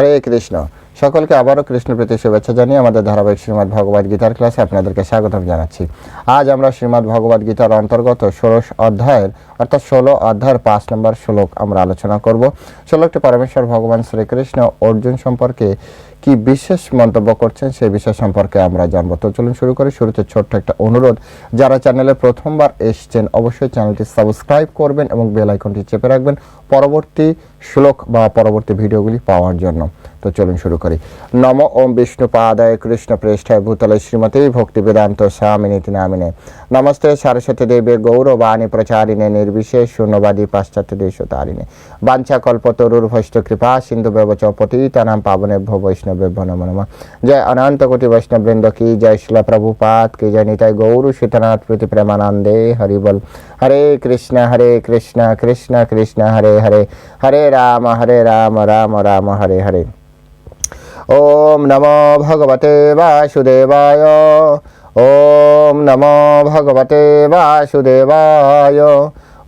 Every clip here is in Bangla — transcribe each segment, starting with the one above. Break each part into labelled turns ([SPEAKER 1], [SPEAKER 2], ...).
[SPEAKER 1] হরে কৃষ্ণ সকলকে আবারও কৃষ্ণ প্রতি শুভেচ্ছা জানিয়ে আমাদের ধারাবাহিক শ্রীমদ ভগবদ গীতার ক্লাসে আপনাদেরকে স্বাগতম জানাচ্ছি আজ আমরা শ্রীমদ ভগবদ গীতার অন্তর্গত ষোড়শ অধ্যায়ের অর্থাৎ ষোলো অধ্যায়ের পাঁচ নম্বর শ্লোক আমরা আলোচনা করব শ্লোকটি পরমেশ্বর ভগবান শ্রীকৃষ্ণ অর্জুন সম্পর্কে কি বিশেষ মন্তব্য করছেন সেই বিষয় সম্পর্কে আমরা জানবো তো চলুন শুরু করি শুরুতে ছোট্ট একটা অনুরোধ যারা চ্যানেলে প্রথমবার এসছেন অবশ্যই চ্যানেলটি সাবস্ক্রাইব করবেন এবং বেল আইকনটি চেপে রাখবেন পরবর্তী শ্লোক বা পরবর্তী ভিডিওগুলি পাওয়ার জন্য তো চলুন শুরু করি নম ওম বিষ্ণু পাদায় কৃষ্ণ প্রেষ্ঠায় ভূতলে শ্রীমতী ভক্তি বেদান্ত স্বামিনীতি নামিনে নমস্তে সরস্বতী দেবে গৌরবাণী প্রচারিণে নির্বিশেষ শূন্যবাদী পাশ্চাত্য দেশ তারিণে বাঞ্ছা তরুর ভৈষ্ট কৃপা সিন্ধু ব্যবচ পাবনে পাবনেভ্য বৈষ্ণবেভ্য নম নম জয় অনন্ত কোটি বৈষ্ণববৃন্দ কি জয় শিলা প্রভুপাত কি জয় নিতাই গৌর সীতানাথ প্রীতি প্রেমানন্দে হরিবল হরে কৃষ্ণ হরে কৃষ্ণ কৃষ্ণ কৃষ্ণ হরে হরে হরে রাম হরে রাম রাম রাম হরে হরে ॐ नमो भगवते वासुदेवाय ॐ नमो भगवते वासुदेवाय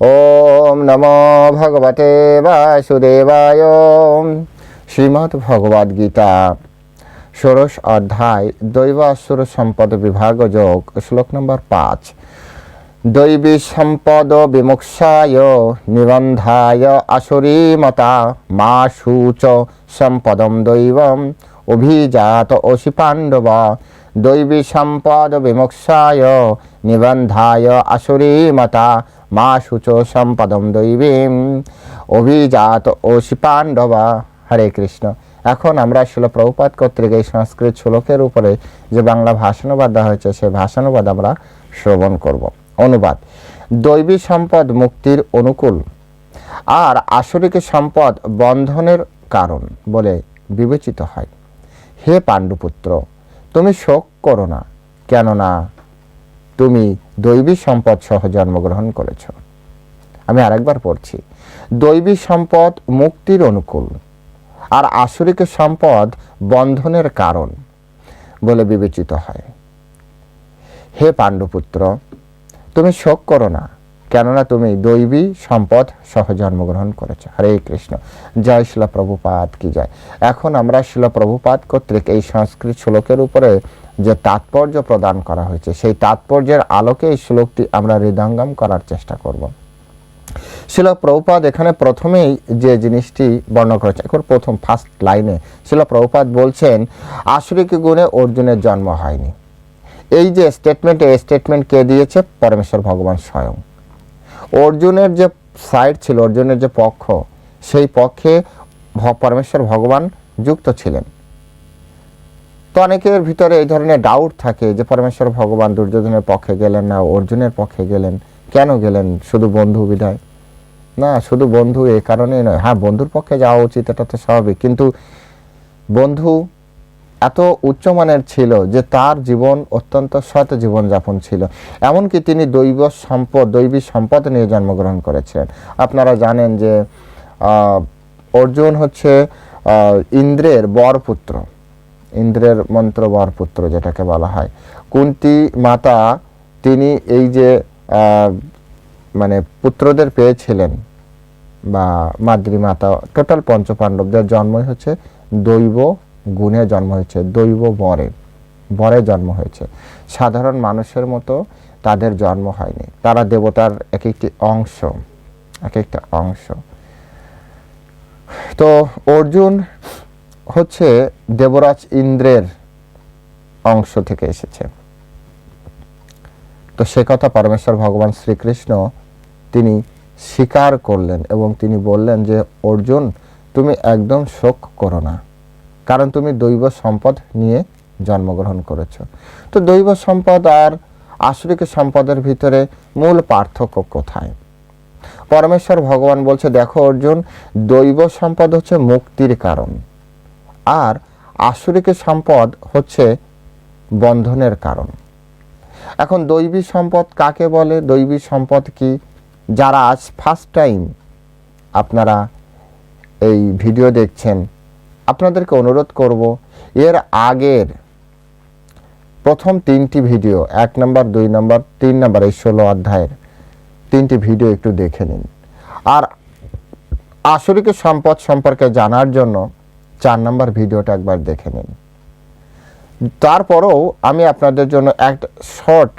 [SPEAKER 1] ॐ नमो भगवते वासुदेवाय শ্রীমদ্ ভগবদ্গীতা ষোড়শ অধ্যায় দৈবাসুর সম্পদ বিভাগ যোগ শ্লোক নম্বর পাঁচ দৈবী সম্পদ বিমুক্ষায় নিবন্ধায় মতা মা সূচ সম্পদম দৈবম অভিজাত অসি পাণ্ডব দৈবী সম্পদ বিমুক্ষায় নিবন্ধায় মতা মা সূচ সম্পদম দৈবীম অভিজাত অসি পাণ্ডব হরে কৃষ্ণ এখন আমরা শিল প্রভুপাত কর্তৃক এই সংস্কৃত শ্লোকের উপরে যে বাংলা ভাষানুবাদ হয়েছে সেই ভাষানুবাদ আমরা শ্রবণ করবো অনুবাদ দৈবী সম্পদ মুক্তির অনুকূল আর আসরিক সম্পদ বন্ধনের কারণ বলে বিবেচিত হয় হে পাণ্ডুপুত্র তুমি শোক করো না কেননা তুমি দৈবী সম্পদ সহ জন্মগ্রহণ করেছ আমি আরেকবার পড়ছি দৈবী সম্পদ মুক্তির অনুকূল আর আসরিক সম্পদ বন্ধনের কারণ বলে বিবেচিত হয় হে পাণ্ডুপুত্র তুমি শোক করো না কেননা তুমি দৈবী সম্পদ সহ জন্মগ্রহণ করেছ হরে কৃষ্ণ জয় শিলা প্রভুপাদ কি জয় এখন আমরা শিলা কর্তৃক এই সংস্কৃত শ্লোকের উপরে যে তাৎপর্য প্রদান করা হয়েছে সেই তাৎপর্যের আলোকে এই শ্লোকটি আমরা হৃদয়ঙ্গম করার চেষ্টা করব শিলা এখানে প্রথমেই যে জিনিসটি বর্ণনা করেছে এখন প্রথম ফার্স্ট লাইনে শিলা বলছেন আশুরিক গুণে অর্জুনের জন্ম হয়নি এই যে স্টেটমেন্ট এই স্টেটমেন্ট কে দিয়েছে পরমেশ্বর ভগবান স্বয়ং অর্জুনের যে সাইড ছিল অর্জুনের যে পক্ষ সেই পক্ষে পরমেশ্বর ভগবান যুক্ত ছিলেন তো অনেকের ভিতরে এই ধরনের ডাউট থাকে যে পরমেশ্বর ভগবান দুর্যোধনের পক্ষে গেলেন না অর্জুনের পক্ষে গেলেন কেন গেলেন শুধু বন্ধু বিদায় না শুধু বন্ধু এ কারণে নয় হ্যাঁ বন্ধুর পক্ষে যাওয়া উচিত এটা তো স্বাভাবিক কিন্তু বন্ধু এত উচ্চমানের ছিল যে তার জীবন অত্যন্ত সৎ জীবনযাপন ছিল এমনকি তিনি দৈব সম্পদ দৈবী সম্পদ নিয়ে জন্মগ্রহণ করেছেন আপনারা জানেন যে অর্জুন হচ্ছে ইন্দ্রের বরপুত্র ইন্দ্রের মন্ত্র বরপুত্র যেটাকে বলা হয় কুন্তি মাতা তিনি এই যে মানে পুত্রদের পেয়েছিলেন বা মাদ্রিমাতা টোটাল পঞ্চপাণ্ডবদের জন্মই হচ্ছে দৈব গুণে জন্ম হয়েছে দৈব বরে বরে জন্ম হয়েছে সাধারণ মানুষের মতো তাদের জন্ম হয়নি তারা দেবতার এক একটি অংশ এক একটা অংশ তো অর্জুন হচ্ছে দেবরাজ ইন্দ্রের অংশ থেকে এসেছে তো সে কথা পরমেশ্বর ভগবান শ্রীকৃষ্ণ তিনি স্বীকার করলেন এবং তিনি বললেন যে অর্জুন তুমি একদম শোক করো না কারণ তুমি দৈব সম্পদ নিয়ে জন্মগ্রহণ করেছো তো দৈব সম্পদ আর আসরিক সম্পদের ভিতরে মূল পার্থক্য কোথায় পরমেশ্বর ভগবান বলছে দেখো অর্জুন দৈব সম্পদ হচ্ছে মুক্তির কারণ আর আসরিক সম্পদ হচ্ছে বন্ধনের কারণ এখন দৈবী সম্পদ কাকে বলে দৈবী সম্পদ কি যারা আজ ফার্স্ট টাইম আপনারা এই ভিডিও দেখছেন আপনাদেরকে অনুরোধ করব এর আগের প্রথম তিনটি ভিডিও এক নম্বর দুই নম্বর তিন নম্বর এই ষোলো অধ্যায়ের তিনটি ভিডিও একটু দেখে নিন আর আসরিক সম্পদ সম্পর্কে জানার জন্য চার নম্বর ভিডিওটা একবার দেখে নিন তারপরেও আমি আপনাদের জন্য এক শর্ট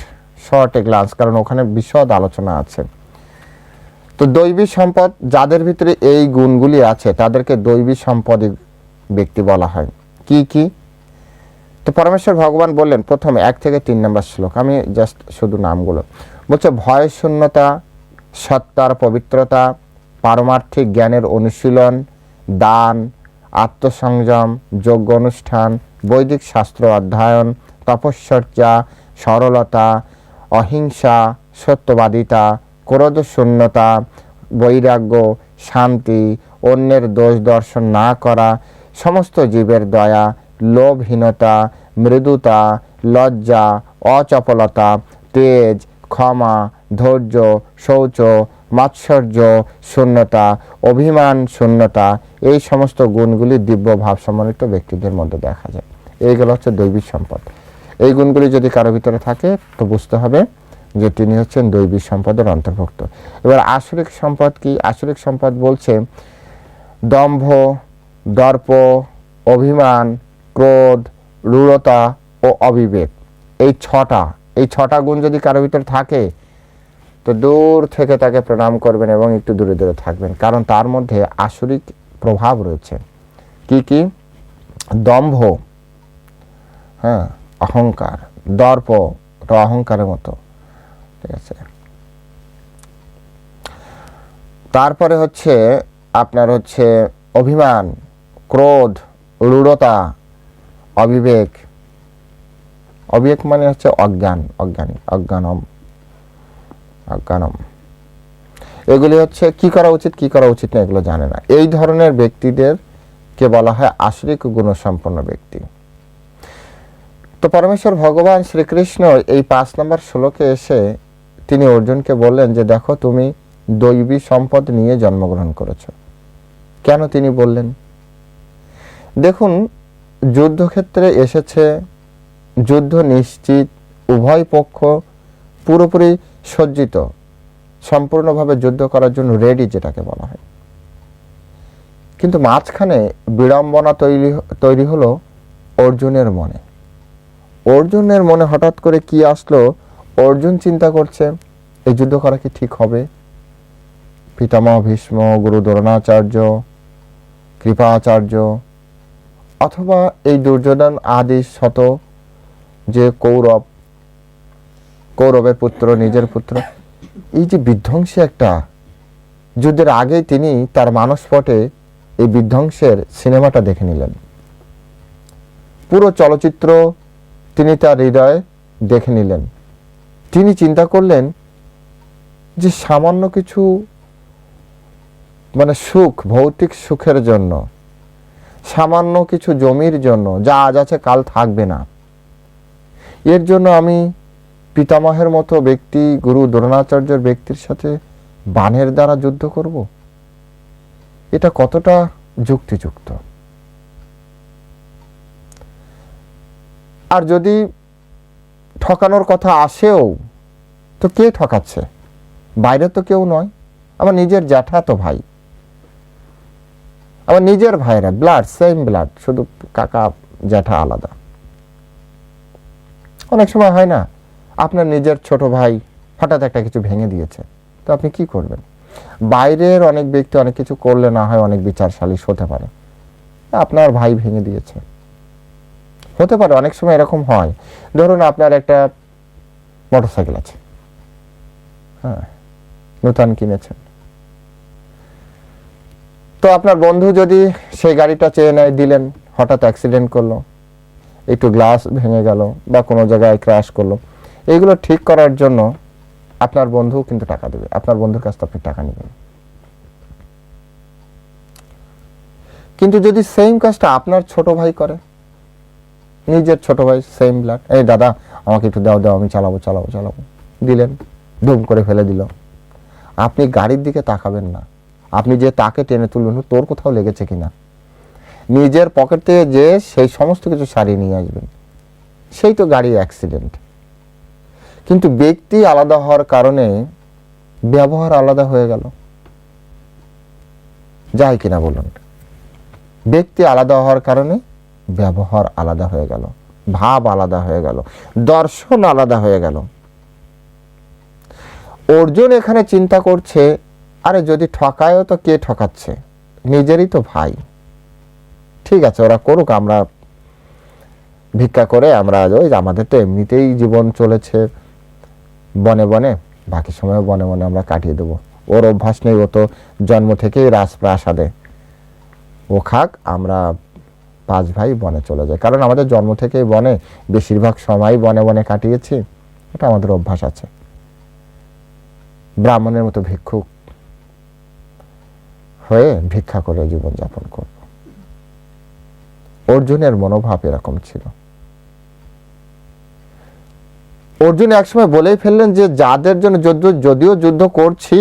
[SPEAKER 1] শর্ট এ গ্লান্স কারণ ওখানে বিশদ আলোচনা আছে তো দৈবী সম্পদ যাদের ভিতরে এই গুণগুলি আছে তাদেরকে দৈবী সম্পদ ব্যক্তি বলা হয় কি কি তো পরমেশ্বর ভগবান বললেন প্রথমে এক থেকে তিন নম্বর শ্লোক আমি জাস্ট শুধু নামগুলো বলছে ভয় শূন্যতা সত্তার পবিত্রতা পারমার্থিক জ্ঞানের অনুশীলন দান আত্মসংযম যোগ্য অনুষ্ঠান বৈদিক শাস্ত্র অধ্যয়ন তপশ্চর্যা সরলতা অহিংসা সত্যবাদিতা ক্রোধ শূন্যতা বৈরাগ্য শান্তি অন্যের দোষ দর্শন না করা সমস্ত জীবের দয়া লোভহীনতা মৃদুতা লজ্জা অচপলতা তেজ ক্ষমা ধৈর্য শৌচ মাৎসর্য শূন্যতা অভিমান শূন্যতা এই সমস্ত গুণগুলি দিব্য ভাব সমন্বিত ব্যক্তিদের মধ্যে দেখা যায় এইগুলো হচ্ছে দৈবিক সম্পদ এই গুণগুলি যদি কারো ভিতরে থাকে তো বুঝতে হবে যে তিনি হচ্ছেন দৈবিক সম্পদের অন্তর্ভুক্ত এবার আসরিক সম্পদ কি আসরিক সম্পদ বলছে দম্ভ দর্প অভিমান ক্রোধ রূঢ়তা ও অবিবেক এই ছটা এই ছটা গুণ যদি কারো ভিতরে থাকে তো দূর থেকে তাকে প্রণাম করবেন এবং একটু দূরে দূরে থাকবেন কারণ তার মধ্যে আসরিক প্রভাব রয়েছে কি কি দম্ভ হ্যাঁ অহংকার দর্প ওটা অহংকারের মতো ঠিক আছে তারপরে হচ্ছে আপনার হচ্ছে অভিমান ক্রোধ রূঢ়তা অবিবেক অবিবেক মানে হচ্ছে অজ্ঞান অজ্ঞানী অজ্ঞানম অজ্ঞানম এগুলি হচ্ছে কি করা উচিত কি করা উচিত না এগুলো জানে না এই ধরনের ব্যক্তিদেরকে বলা হয় আশ্রিক গুণসম্পন্ন ব্যক্তি তো পরমেশ্বর ভগবান শ্রীকৃষ্ণ এই পাঁচ নম্বর শ্লোকে এসে তিনি অর্জুনকে বললেন যে দেখো তুমি দৈবী সম্পদ নিয়ে জন্মগ্রহণ করেছ কেন তিনি বললেন দেখুন যুদ্ধক্ষেত্রে এসেছে যুদ্ধ নিশ্চিত উভয় পক্ষ পুরোপুরি সজ্জিত সম্পূর্ণভাবে যুদ্ধ করার জন্য রেডি যেটাকে বলা হয় কিন্তু মাঝখানে বিড়ম্বনা তৈরি তৈরি হলো অর্জুনের মনে অর্জুনের মনে হঠাৎ করে কি আসলো অর্জুন চিন্তা করছে এই যুদ্ধ করা কি ঠিক হবে পিতামহ ভীষ্ম গুরু দ্রোণাচার্য কৃপাচার্য অথবা এই দুর্যোধন আদি শত যে কৌরব কৌরবের পুত্র নিজের পুত্র এই যে বিধ্বংসী একটা যুদ্ধের আগে তিনি তার মানসপটে এই বিধ্বংসের সিনেমাটা দেখে নিলেন পুরো চলচ্চিত্র তিনি তার হৃদয়ে দেখে নিলেন তিনি চিন্তা করলেন যে সামান্য কিছু মানে সুখ ভৌতিক সুখের জন্য সামান্য কিছু জমির জন্য যা আজ আছে কাল থাকবে না এর জন্য আমি পিতামহের মতো ব্যক্তি গুরু দ্রোণাচার্যের ব্যক্তির সাথে বানের দ্বারা যুদ্ধ করব এটা কতটা যুক্তিযুক্ত আর যদি ঠকানোর কথা আসেও তো কে ঠকাচ্ছে বাইরে তো কেউ নয় আমার নিজের জ্যাঠা তো ভাই আবার নিজের ভাইরা ব্লাড সেম ব্লাড শুধু কাকা জ্যাঠা আলাদা অনেক সময় হয় না আপনার নিজের ছোট ভাই হঠাৎ একটা কিছু ভেঙে দিয়েছে তো আপনি কি করবেন বাইরের অনেক ব্যক্তি অনেক কিছু করলে না হয় অনেক বিচার সালিশ হতে পারে আপনার ভাই ভেঙে দিয়েছে হতে পারে অনেক সময় এরকম হয় ধরুন আপনার একটা মোটরসাইকেল আছে হ্যাঁ নতুন কিনেছেন তো আপনার বন্ধু যদি সেই গাড়িটা চেয়ে নেয় দিলেন হঠাৎ অ্যাক্সিডেন্ট করলো একটু গ্লাস ভেঙে গেল বা কোনো জায়গায় ক্র্যাশ করলো এইগুলো ঠিক করার জন্য আপনার বন্ধু কিন্তু টাকা দেবে আপনার বন্ধুর কাছ থেকে আপনি টাকা নেবেন কিন্তু যদি সেম কাজটা আপনার ছোট ভাই করে নিজের ছোট ভাই সেম ব্ল্যাক এই দাদা আমাকে একটু দাও দাও আমি চালাবো চালাবো চালাবো দিলেন ধুম করে ফেলে দিল আপনি গাড়ির দিকে তাকাবেন না আপনি যে তাকে টেনে তুলবেন তোর কোথাও লেগেছে কি না নিজের পকেট থেকে যে সেই সমস্ত কিছু সারিয়ে নিয়ে আসবেন সেই তো গাড়ি অ্যাক্সিডেন্ট কিন্তু ব্যক্তি আলাদা হওয়ার কারণে ব্যবহার আলাদা হয়ে গেল যাই কিনা বলুন ব্যক্তি আলাদা হওয়ার কারণে ব্যবহার আলাদা হয়ে গেল ভাব আলাদা হয়ে গেল দর্শন আলাদা হয়ে গেল অর্জুন এখানে চিন্তা করছে আরে যদি ঠকায়ও তো কে ঠকাচ্ছে নিজেরই তো ভাই ঠিক আছে ওরা করুক আমরা ভিক্ষা করে আমরা ওই আমাদের তো এমনিতেই জীবন চলেছে বনে বনে বাকি সময় বনে বনে আমরা কাটিয়ে দেবো ওর অভ্যাস নেই ও তো জন্ম থেকেই রাস প্রাসাদে ও খাক আমরা পাঁচ ভাই বনে চলে যায় কারণ আমাদের জন্ম থেকেই বনে বেশিরভাগ সময় বনে বনে কাটিয়েছি এটা আমাদের অভ্যাস আছে ব্রাহ্মণের মতো ভিক্ষুক হয়ে ভিক্ষা করে জীবনযাপন করব অর্জুনের মনোভাব এরকম ছিল অর্জুন একসময় বলেই ফেললেন যে যাদের জন্য যুদ্ধ যদিও যুদ্ধ করছি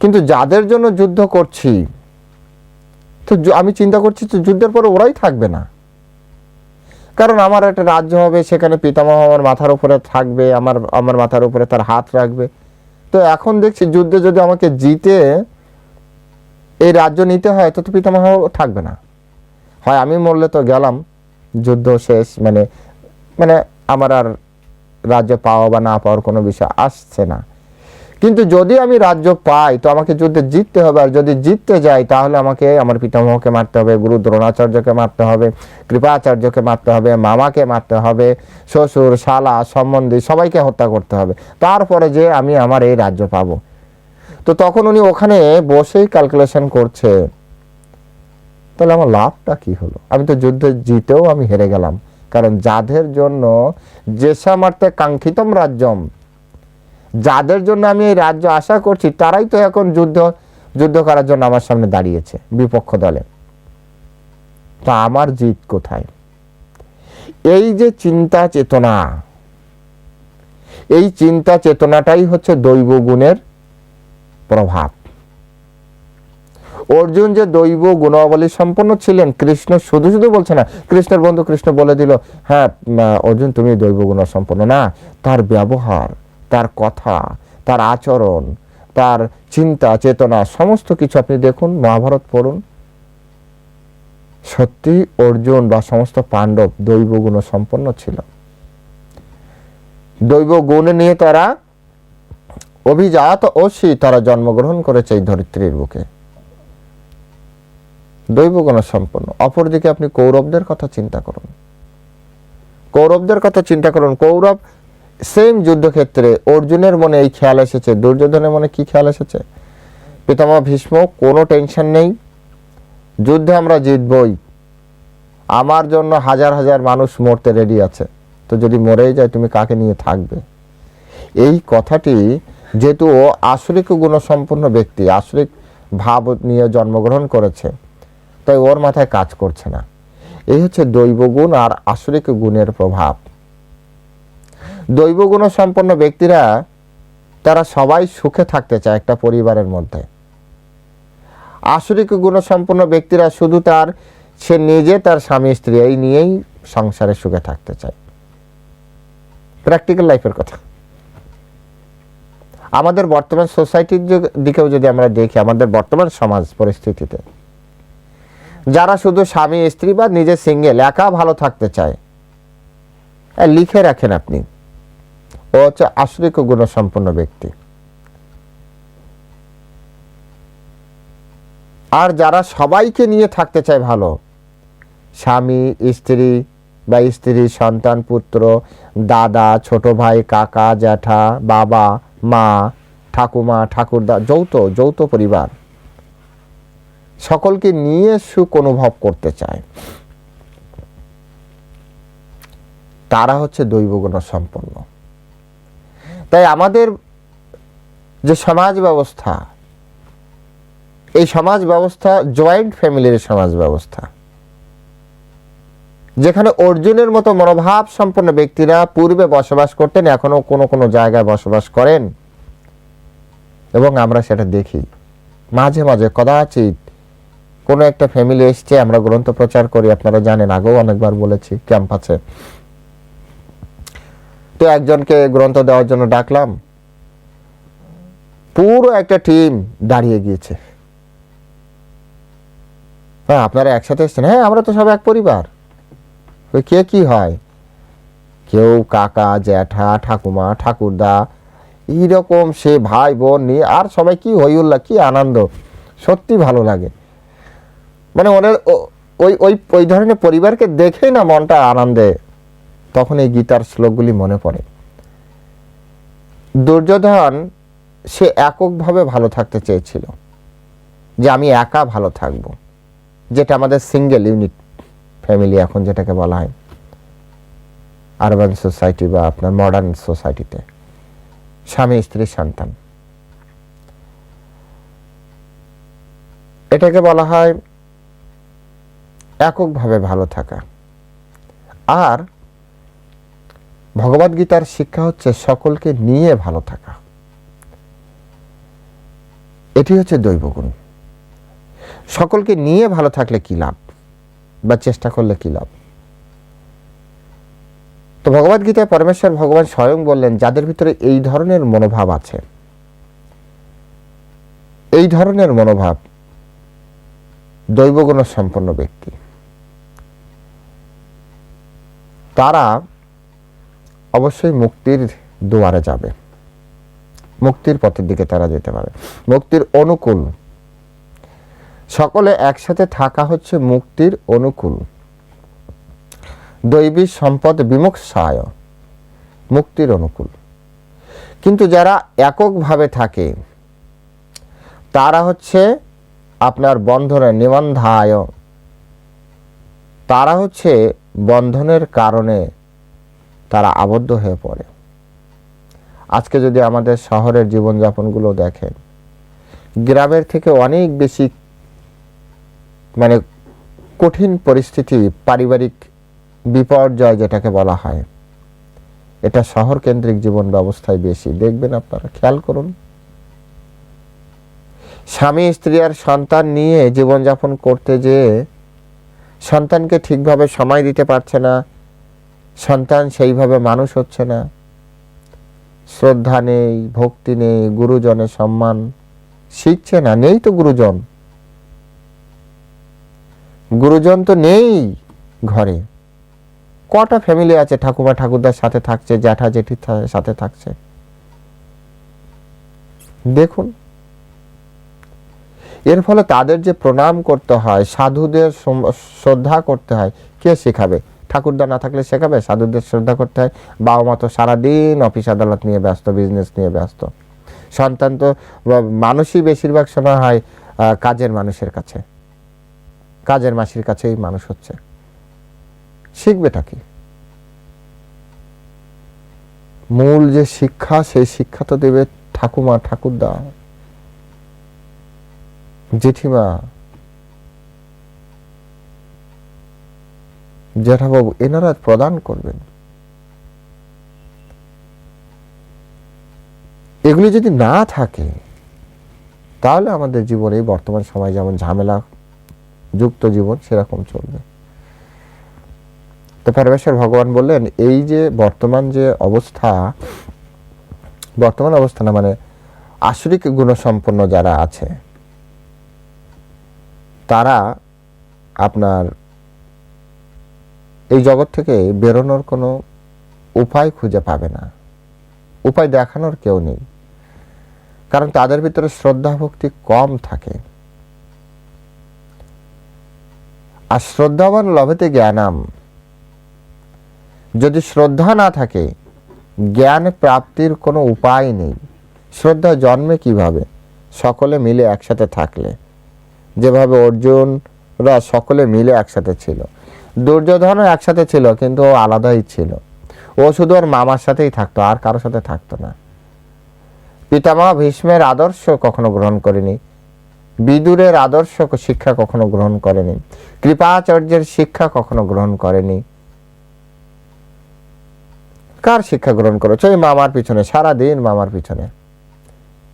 [SPEAKER 1] কিন্তু যাদের জন্য যুদ্ধ করছি তো আমি চিন্তা করছি তো যুদ্ধের পরে ওরাই থাকবে না কারণ আমার একটা রাজ্য হবে সেখানে পিতামহ আমার মাথার উপরে থাকবে আমার আমার মাথার উপরে তার হাত রাখবে তো এখন দেখছি যুদ্ধে যদি আমাকে জিতে এই রাজ্য নিতে হয় তো পিতামহ থাকবে না হয় আমি মরলে তো গেলাম যুদ্ধ শেষ মানে মানে আমার আর রাজ্য পাওয়া বা না পাওয়ার কোনো বিষয় আসছে না কিন্তু যদি আমি রাজ্য পাই তো আমাকে যুদ্ধে জিততে হবে আর যদি জিততে যাই তাহলে আমাকে আমার পিতামহকে মারতে হবে গুরু দ্রোণাচার্যকে মারতে হবে কৃপাচার্যকে মারতে হবে মামাকে মারতে হবে শ্বশুর শালা সম্বন্ধী সবাইকে হত্যা করতে হবে তারপরে যে আমি আমার এই রাজ্য পাবো তো তখন উনি ওখানে বসেই ক্যালকুলেশন করছে তাহলে আমার লাভটা কি হলো আমি তো যুদ্ধে জিতেও আমি হেরে গেলাম কারণ যাদের জন্য মারতে কাঙ্ক্ষিতম রাজ্যম যাদের জন্য আমি এই রাজ্য আশা করছি তারাই তো এখন যুদ্ধ যুদ্ধ করার জন্য আমার সামনে দাঁড়িয়েছে বিপক্ষ দলে তা আমার জিত কোথায় এই যে চিন্তা চেতনা এই চিন্তা চেতনাটাই হচ্ছে দৈব গুণের প্রভাব অর্জুন যে দৈব গুণাবলী সম্পন্ন ছিলেন কৃষ্ণ শুধু শুধু বলছে না কৃষ্ণের বন্ধু কৃষ্ণ বলে দিল হ্যাঁ অর্জুন তুমি দৈব গুণ সম্পন্ন না তার ব্যবহার তার কথা তার আচরণ তার চিন্তা চেতনা সমস্ত কিছু আপনি দেখুন মহাভারত পড়ুন সত্যি অর্জুন বা সমস্ত পাণ্ডব দৈব গুণ সম্পন্ন ছিল দৈব গুণ নিয়ে তারা অভিজাত অসি তারা জন্মগ্রহণ করেছে এই ধরিত্রীর বুকে দৈবগণ সম্পন্ন অপরদিকে আপনি কৌরবদের কথা চিন্তা করুন কৌরবদের কথা চিন্তা করুন কৌরব সেম যুদ্ধক্ষেত্রে অর্জুনের মনে এই খেয়াল এসেছে দুর্যোধনের মনে কি খেয়াল এসেছে পিতামহ ভীষ্ম কোনো টেনশন নেই যুদ্ধে আমরা জিতবই আমার জন্য হাজার হাজার মানুষ মরতে রেডি আছে তো যদি মরেই যায় তুমি কাকে নিয়ে থাকবে এই কথাটি যেহেতু ও আসরিক গুণসম্পন্ন ব্যক্তি আসরিক ভাব নিয়ে জন্মগ্রহণ করেছে তাই ওর মাথায় কাজ করছে না এই হচ্ছে দৈবগুণ আর আসরিক গুণের প্রভাব দৈবগুণ সম্পন্ন ব্যক্তিরা তারা সবাই সুখে থাকতে চায় একটা পরিবারের মধ্যে আসরিক গুণসম্পন্ন ব্যক্তিরা শুধু তার সে নিজে তার স্বামী স্ত্রী এই নিয়েই সংসারে সুখে থাকতে চায় প্র্যাকটিক্যাল লাইফের কথা আমাদের বর্তমান সোসাইটির দিকেও যদি আমরা দেখি আমাদের বর্তমান সমাজ পরিস্থিতিতে যারা শুধু স্বামী স্ত্রী বা নিজে সিঙ্গেল একা ভালো থাকতে চায় লিখে রাখেন আপনি ও হচ্ছে আশ্রিক গুণসম্পন্ন ব্যক্তি আর যারা সবাইকে নিয়ে থাকতে চায় ভালো স্বামী স্ত্রী বা স্ত্রী সন্তান পুত্র দাদা ছোট ভাই কাকা জ্যাঠা বাবা মা ঠাকুমা ঠাকুরদা যৌথ যৌথ পরিবার সকলকে নিয়ে সুখ অনুভব করতে চায় তারা হচ্ছে দৈবগুণ সম্পন্ন তাই আমাদের যে সমাজ ব্যবস্থা এই সমাজ ব্যবস্থা জয়েন্ট ফ্যামিলির সমাজ ব্যবস্থা যেখানে অর্জুনের মতো মনোভাব সম্পন্ন ব্যক্তিরা পূর্বে বসবাস করতেন এখনও কোনো কোনো জায়গায় বসবাস করেন এবং আমরা সেটা দেখি মাঝে মাঝে কদাচিৎ কোনো একটা ফ্যামিলি এসছে আমরা গ্রন্থ প্রচার করি আপনারা জানেন আগেও অনেকবার বলেছি ক্যাম্পাসে তো একজনকে গ্রন্থ দেওয়ার জন্য ডাকলাম পুরো একটা টিম দাঁড়িয়ে গিয়েছে হ্যাঁ আপনারা একসাথে এসছেন হ্যাঁ আমরা তো সব এক পরিবার কে কি হয় কেউ কাকা জ্যাঠা ঠাকুমা ঠাকুরদা এইরকম সে ভাই বোন নিয়ে আর সবাই কি উল্লাহ কি আনন্দ সত্যি ভালো লাগে মানে ওনার ওই ওই ওই ধরনের পরিবারকে দেখেই না মনটা আনন্দে তখন এই গীতার শ্লোকগুলি মনে পড়ে দুর্যোধন সে এককভাবে ভালো থাকতে চেয়েছিল যে আমি একা ভালো থাকব যেটা আমাদের সিঙ্গেল ইউনিট ফ্যামিলি এখন যেটাকে বলা হয় আরবান সোসাইটি বা আপনার মডার্ন সোসাইটিতে স্বামী স্ত্রী সন্তান এটাকে বলা হয় এককভাবে ভালো থাকা আর গীতার শিক্ষা হচ্ছে সকলকে নিয়ে ভালো থাকা এটি হচ্ছে দৈবগুণ সকলকে নিয়ে ভালো থাকলে কি লাভ বা চেষ্টা করলে কি লাভ তো গীতায় পরমেশ্বর ভগবান স্বয়ং বললেন যাদের ভিতরে এই ধরনের মনোভাব আছে এই ধরনের মনোভাব দৈবগুণ সম্পন্ন ব্যক্তি তারা অবশ্যই মুক্তির দুয়ারে যাবে মুক্তির পথের দিকে তারা যেতে পারে মুক্তির অনুকূল সকলে একসাথে থাকা হচ্ছে মুক্তির অনুকূল দৈবী সম্পদ বিমুখ বিমুখসায় মুক্তির অনুকূল কিন্তু যারা এককভাবে থাকে তারা হচ্ছে আপনার বন্ধনে নিবন্ধায় তারা হচ্ছে বন্ধনের কারণে তারা আবদ্ধ হয়ে পড়ে আজকে যদি আমাদের শহরের জীবনযাপনগুলো দেখেন গ্রামের থেকে অনেক বেশি মানে কঠিন পরিস্থিতি পারিবারিক বিপর্যয় যেটাকে বলা হয় এটা শহর কেন্দ্রিক জীবন ব্যবস্থায় বেশি দেখবেন আপনারা খেয়াল করুন স্বামী স্ত্রী আর সন্তান নিয়ে জীবনযাপন করতে যেয়ে সন্তানকে ঠিকভাবে সময় দিতে পারছে না সন্তান সেইভাবে মানুষ হচ্ছে না শ্রদ্ধা নেই ভক্তি নেই গুরুজনের সম্মান শিখছে না নেই তো গুরুজন গুরুজন তো নেই ঘরে কটা ফ্যামিলি আছে ঠাকুমা ঠাকুরদার সাথে থাকছে জ্যাঠা জেঠির সাথে থাকছে দেখুন এর ফলে তাদের যে প্রণাম করতে হয় সাধুদের শ্রদ্ধা করতে হয় কে শেখাবে ঠাকুরদা না থাকলে শেখাবে সাধুদের শ্রদ্ধা করতে হয় বাবা মা তো সারাদিন অফিস আদালত নিয়ে ব্যস্ত বিজনেস নিয়ে ব্যস্ত সন্তান তো মানুষই বেশিরভাগ সময় হয় কাজের মানুষের কাছে কাজের মাসির কাছেই মানুষ হচ্ছে শিখবেটা কি মূল যে শিক্ষা সেই শিক্ষা তো দেবে ঠাকুমা ঠাকুরদা জেঠিমা জ্যাঠাবাবু এনারা প্রদান করবেন এগুলি যদি না থাকে তাহলে আমাদের জীবনে বর্তমান সময় যেমন ঝামেলা যুক্ত জীবন সেরকম চলবে তো পরমেশ্বর ভগবান বললেন এই যে বর্তমান যে অবস্থা বর্তমান অবস্থা না মানে আসরিক গুণসম্পন্ন যারা আছে তারা আপনার এই জগৎ থেকে বেরোনোর কোনো উপায় খুঁজে পাবে না উপায় দেখানোর কেউ নেই কারণ তাদের ভিতরে শ্রদ্ধা ভক্তি কম থাকে আর শ্রদ্ধাবান লভেতে জ্ঞানাম যদি শ্রদ্ধা না থাকে জ্ঞান প্রাপ্তির কোনো উপায় নেই শ্রদ্ধা জন্মে কিভাবে সকলে মিলে একসাথে থাকলে যেভাবে অর্জুনরা সকলে মিলে একসাথে ছিল দুর্যোধনও একসাথে ছিল কিন্তু ও আলাদাই ছিল ও শুধু ওর মামার সাথেই থাকতো আর কারোর সাথে থাকতো না পিতামা ভীষ্মের আদর্শ কখনো গ্রহণ করিনি বিদুরের আদর্শ শিক্ষা কখনো গ্রহণ করেনি কৃপাচার্যের শিক্ষা কখনো গ্রহণ করেনি কার শিক্ষা গ্রহণ করেছো এই মামার পিছনে সারা দিন মামার পিছনে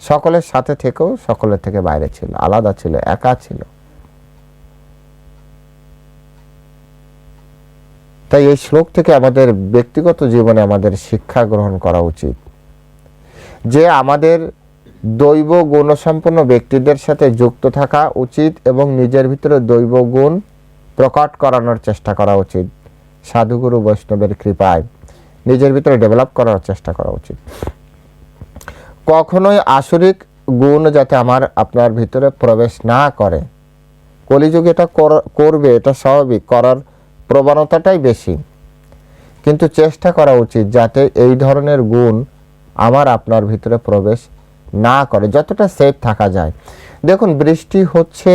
[SPEAKER 1] সকলের সাথে থেকেও সকলের থেকে বাইরে ছিল আলাদা ছিল একা ছিল তাই এই শ্লোক থেকে আমাদের ব্যক্তিগত জীবনে আমাদের শিক্ষা গ্রহণ করা উচিত যে আমাদের দৈব গুণসম্পন্ন ব্যক্তিদের সাথে যুক্ত থাকা উচিত এবং নিজের ভিতরে দৈব গুণ প্রকট করানোর চেষ্টা করা উচিত সাধুগুরু বৈষ্ণবের কৃপায় নিজের ভিতরে ডেভেলপ করার চেষ্টা করা উচিত কখনোই আসরিক গুণ যাতে আমার আপনার ভিতরে প্রবেশ না করে কলিযুগ এটা করবে এটা স্বাভাবিক করার প্রবণতাটাই বেশি কিন্তু চেষ্টা করা উচিত যাতে এই ধরনের গুণ আমার আপনার ভিতরে প্রবেশ না করে যতটা সেফ থাকা যায় দেখুন বৃষ্টি হচ্ছে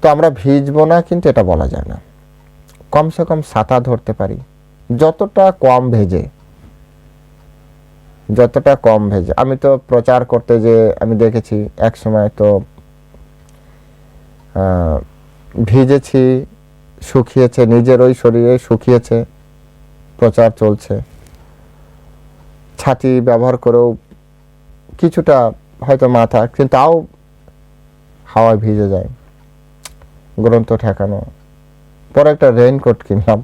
[SPEAKER 1] তো আমরা ভিজবো না কিন্তু এটা বলা যায় না কমসে কম ছাতা ধরতে পারি যতটা কম ভেজে যতটা কম ভেজে আমি তো প্রচার করতে যে আমি দেখেছি এক সময় তো ভিজেছি শুকিয়েছে নিজের ওই শরীরে শুকিয়েছে প্রচার চলছে ছাতি ব্যবহার করেও কিছুটা হয়তো মাথা কিন্তু তাও হাওয়ায় ভিজে যায় গ্রন্থ ঠেকানো পরে একটা রেইনকোট কিনলাম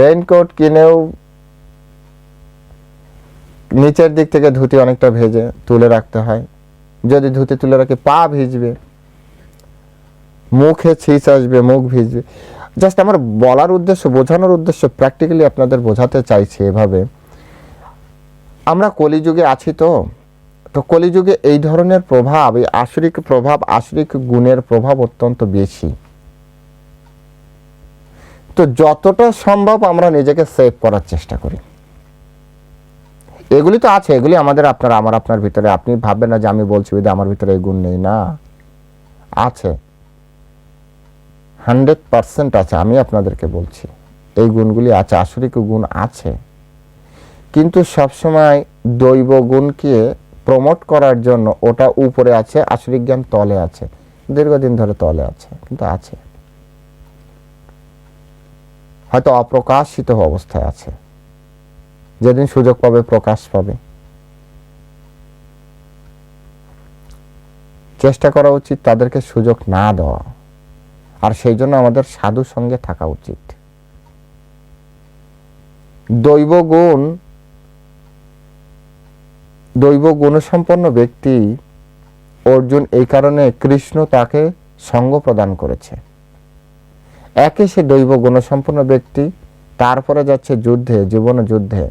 [SPEAKER 1] রেইনকোট কিনেও নিচের দিক থেকে ধুতি অনেকটা ভেজে তুলে রাখতে হয় যদি ধুতি তুলে রাখে পা ভিজবে মুখে ছিঁচ আসবে মুখ ভিজবে জাস্ট আমার বলার উদ্দেশ্য বোঝানোর উদ্দেশ্য প্র্যাকটিক্যালি আপনাদের বোঝাতে চাইছি এভাবে আমরা কলিযুগে আছি তো তো কলিযুগে এই ধরনের প্রভাব এই আশরিক প্রভাব আসরিক গুণের প্রভাব অত্যন্ত বেশি তো যতটা সম্ভব আমরা নিজেকে সেভ করার চেষ্টা করি এগুলি তো আছে এগুলি আমাদের আপনার আমার আপনার ভিতরে আপনি ভাববেন না যে আমি বলছি যদি আমার ভিতরে এই গুণ নেই না আছে হান্ড্রেড পারসেন্ট আছে আমি আপনাদেরকে বলছি এই গুণগুলি আছে আশরিক গুণ আছে কিন্তু সবসময় দৈব গুণকে প্রমোট করার জন্য ওটা উপরে আছে আসরিক জ্ঞান তলে আছে দীর্ঘদিন ধরে তলে আছে কিন্তু আছে হয়তো অপ্রকাশিত অবস্থায় আছে যেদিন সুযোগ পাবে প্রকাশ পাবে চেষ্টা করা উচিত তাদেরকে সুযোগ না দেওয়া আর সেই জন্য আমাদের সাধু সঙ্গে থাকা উচিত দৈব গুণ দৈব গুণসম্পন্ন ব্যক্তি অর্জুন এই কারণে কৃষ্ণ তাকে সঙ্গ প্রদান করেছে একে সে দৈব গুণসম্পন্ন ব্যক্তি তারপরে যাচ্ছে যুদ্ধে জীবন যুদ্ধে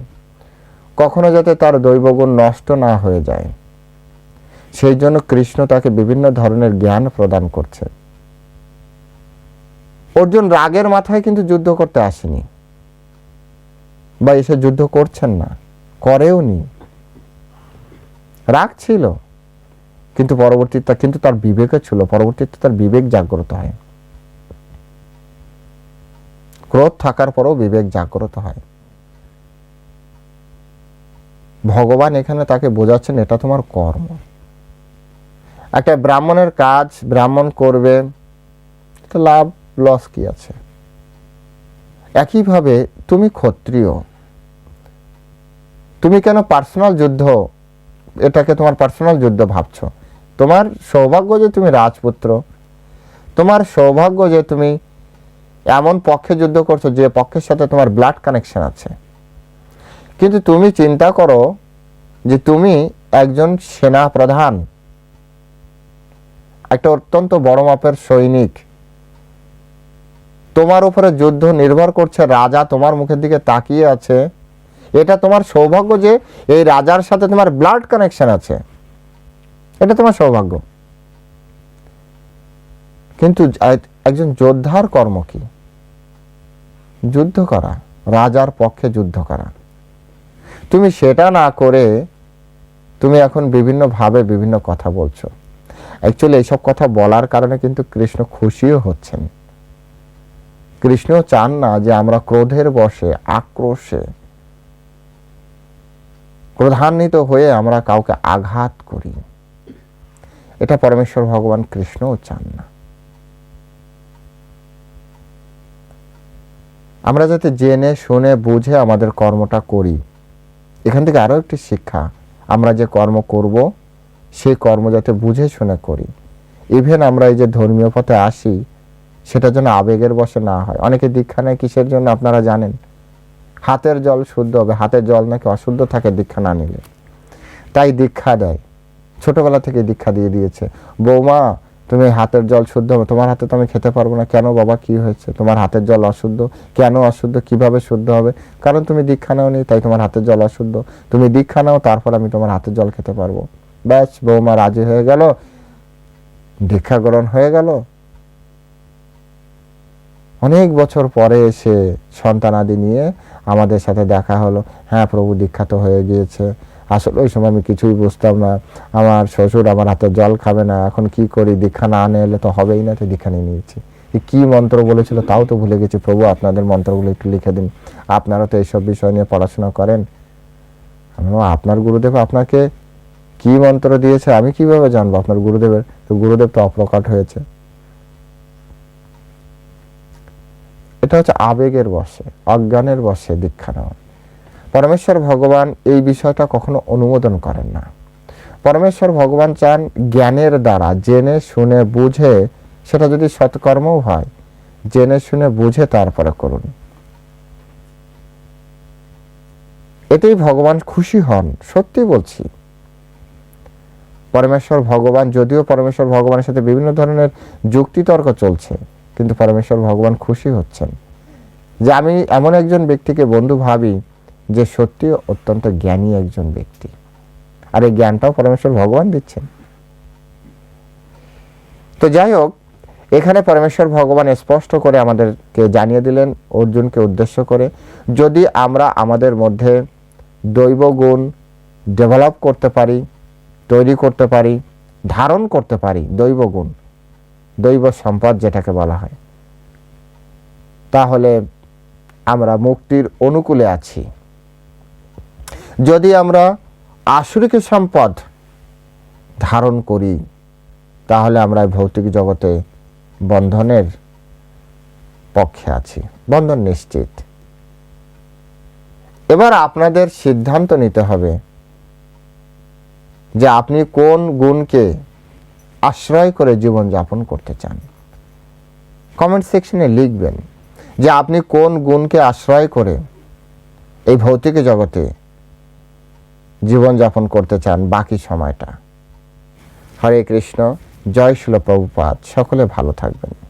[SPEAKER 1] কখনো যাতে তার দৈবগুণ নষ্ট না হয়ে যায় সেই জন্য কৃষ্ণ তাকে বিভিন্ন ধরনের জ্ঞান প্রদান করছে অর্জুন রাগের মাথায় কিন্তু যুদ্ধ করতে আসেনি বা এসে যুদ্ধ করছেন না করেও নি রাগ ছিল কিন্তু পরবর্তীতে কিন্তু তার বিবেকও ছিল পরবর্তীতে তার বিবেক জাগ্রত হয় ক্রোধ থাকার পরও বিবেক জাগ্রত হয় ভগবান এখানে তাকে বোঝাচ্ছেন এটা তোমার কর্ম একটা ব্রাহ্মণের কাজ ব্রাহ্মণ করবে তো লাভ লস কি আছে একইভাবে তুমি ক্ষত্রিয় তুমি কেন পার্সোনাল যুদ্ধ এটাকে তোমার পার্সোনাল যুদ্ধ ভাবছ তোমার সৌভাগ্য যে তুমি রাজপুত্র তোমার সৌভাগ্য যে তুমি এমন পক্ষে যুদ্ধ করছো যে পক্ষের সাথে তোমার ব্লাড কানেকশন আছে কিন্তু তুমি চিন্তা করো যে তুমি একজন সেনা প্রধান একটা অত্যন্ত বড় মাপের সৈনিক তোমার উপরে যুদ্ধ নির্ভর করছে রাজা তোমার মুখের দিকে তাকিয়ে আছে এটা তোমার সৌভাগ্য যে এই রাজার সাথে তোমার ব্লাড কানেকশন আছে এটা তোমার সৌভাগ্য কিন্তু একজন যোদ্ধার কর্ম কি যুদ্ধ করা রাজার পক্ষে যুদ্ধ করা তুমি সেটা না করে তুমি এখন বিভিন্নভাবে বিভিন্ন কথা বলছো অ্যাকচুয়ালি এইসব কথা বলার কারণে কিন্তু কৃষ্ণ খুশিও হচ্ছেন কৃষ্ণও চান না যে আমরা ক্রোধের বসে আক্রোশে ক্রোধান্বিত হয়ে আমরা কাউকে আঘাত করি এটা পরমেশ্বর ভগবান কৃষ্ণও চান না আমরা যাতে জেনে শুনে বুঝে আমাদের কর্মটা করি এখান থেকে আরও একটি শিক্ষা আমরা যে কর্ম করব সেই কর্ম যাতে বুঝে শুনে করি ইভেন আমরা এই যে ধর্মীয় পথে আসি সেটা যেন আবেগের বসে না হয় অনেকে দীক্ষা নেয় কিসের জন্য আপনারা জানেন হাতের জল শুদ্ধ হবে হাতের জল নাকি অশুদ্ধ থাকে দীক্ষা না নিলে তাই দীক্ষা দেয় ছোটবেলা থেকে দীক্ষা দিয়ে দিয়েছে বৌমা তুমি হাতের জল শুদ্ধ হবে তোমার হাতে তো আমি খেতে পারবো না কেন বাবা কি হয়েছে তোমার হাতের জল অশুদ্ধ কেন অশুদ্ধ কিভাবে শুদ্ধ হবে কারণ তুমি দীক্ষা নাও নি তাই তোমার হাতের জল অশুদ্ধ তুমি দীক্ষা নাও তারপর আমি তোমার হাতের জল খেতে পারবো ব্যাস বৌমা রাজি হয়ে গেল দীক্ষা গ্রহণ হয়ে গেল অনেক বছর পরে এসে সন্তানাদি নিয়ে আমাদের সাথে দেখা হলো হ্যাঁ প্রভু তো হয়ে গিয়েছে আসলে ওই সময় আমি কিছুই বুঝতাম না আমার শ্বশুর আমার হাতে জল খাবে না এখন কি করি দীক্ষা না এলে তো হবেই না তো দীক্ষা নিয়ে নিয়েছি কি মন্ত্র বলেছিল তাও তো ভুলে গেছি প্রভু আপনাদের মন্ত্রগুলো একটু লিখে দিন আপনারা তো এইসব বিষয় নিয়ে পড়াশোনা করেন আপনার গুরুদেব আপনাকে কি মন্ত্র দিয়েছে আমি কিভাবে জানবো আপনার গুরুদেবের তো গুরুদেব তো অপ্রকট হয়েছে এটা হচ্ছে আবেগের বসে অজ্ঞানের বসে দীক্ষা নেওয়া পরমেশ্বর ভগবান এই বিষয়টা কখনো অনুমোদন করেন না পরমেশ্বর ভগবান চান জ্ঞানের দ্বারা জেনে শুনে বুঝে সেটা যদি সৎকর্মও হয় জেনে শুনে বুঝে তারপরে করুন এতেই ভগবান খুশি হন সত্যি বলছি পরমেশ্বর ভগবান যদিও পরমেশ্বর ভগবানের সাথে বিভিন্ন ধরনের যুক্তিতর্ক চলছে কিন্তু পরমেশ্বর ভগবান খুশি হচ্ছেন যে আমি এমন একজন ব্যক্তিকে বন্ধু ভাবি যে সত্যি অত্যন্ত জ্ঞানী একজন ব্যক্তি আর এই জ্ঞানটাও পরমেশ্বর ভগবান দিচ্ছেন তো যাই হোক এখানে পরমেশ্বর ভগবান স্পষ্ট করে আমাদেরকে জানিয়ে দিলেন অর্জুনকে উদ্দেশ্য করে যদি আমরা আমাদের মধ্যে দৈব গুণ ডেভেলপ করতে পারি তৈরি করতে পারি ধারণ করতে পারি দৈব গুণ দৈব সম্পদ যেটাকে বলা হয় তাহলে আমরা মুক্তির অনুকূলে আছি যদি আমরা আসুরিক সম্পদ ধারণ করি তাহলে আমরা ভৌতিক জগতে বন্ধনের পক্ষে আছি বন্ধন নিশ্চিত এবার আপনাদের সিদ্ধান্ত নিতে হবে যে আপনি কোন গুণকে আশ্রয় করে জীবনযাপন করতে চান কমেন্ট সেকশনে লিখবেন যে আপনি কোন গুণকে আশ্রয় করে এই ভৌতিক জগতে জীবনযাপন করতে চান বাকি সময়টা হরে কৃষ্ণ জয় শিল প্রভুপাত সকলে ভালো থাকবেন